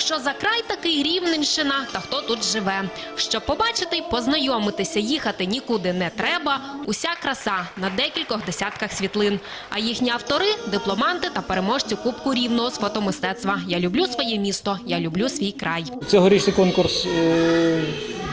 Що за край такий Рівненщина та хто тут живе. Щоб побачити й познайомитися, їхати нікуди не треба. Уся краса на декількох десятках світлин. А їхні автори дипломанти та переможці Кубку Рівного з фотомистецтва. Я люблю своє місто, я люблю свій край. Цьогорічний конкурс е,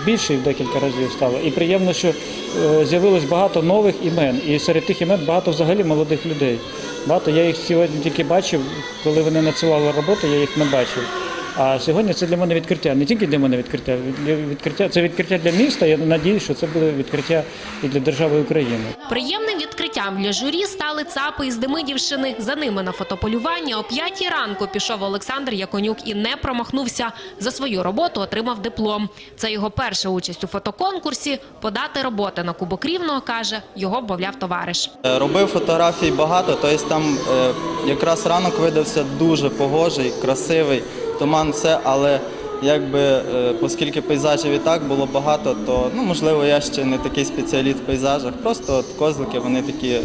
більший в декілька разів стало. І приємно, що е, з'явилось багато нових імен. І серед тих імен багато взагалі молодих людей. Багато я їх сьогодні тільки бачив, коли вони надсилали роботи, я їх не бачив. А сьогодні це для мене відкриття. Не тільки для мене відкриття, відкриття це відкриття для міста. Я надіюсь, що це буде відкриття і для держави України. Приємним відкриттям для журі стали цапи із Демидівщини. За ними на фотополювання о п'ятій ранку пішов Олександр Яконюк і не промахнувся. За свою роботу отримав диплом. Це його перша участь у фотоконкурсі. Подати роботи на Кубок Рівного, каже, його вбавляв товариш. Е, Робив фотографій багато, тобто там е, якраз ранок видався дуже погожий, красивий, туман, все, але якби, е, оскільки пейзажів і так було багато, то ну, можливо я ще не такий спеціаліст в пейзажах. Просто от козлики вони такі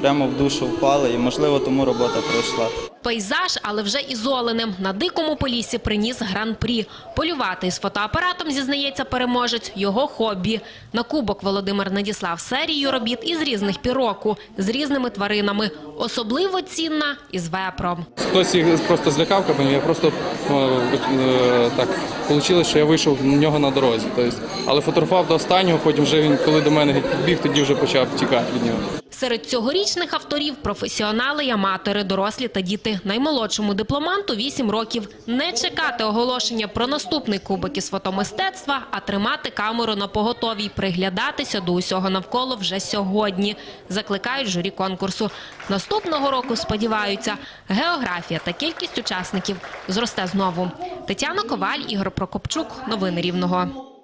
прямо в душу впали, і можливо тому робота пройшла. Пейзаж, але вже із оленем. На дикому полісі приніс гран-прі. Полювати із фотоапаратом, зізнається переможець, його хобі. На кубок Володимир надіслав серію робіт із різних піроку, з різними тваринами. Особливо цінна із вепром. Хтось їх просто злякав кабанів, я просто е, е, так вийшло, що я вийшов на нього на дорозі. Тобто, але фотографував до останнього, потім вже він, коли до мене біг, тоді вже почав тікати від нього. Серед цьогорічних авторів професіонали й аматори, дорослі та діти. Наймолодшому дипломанту 8 років. Не чекати оголошення про наступний кубок із фотомистецтва, а тримати камеру на поготові й приглядатися до усього навколо вже сьогодні. Закликають журі конкурсу. Наступного року сподіваються, географія та кількість учасників зросте знову. Тетяна Коваль, Ігор Прокопчук. Новини Рівного.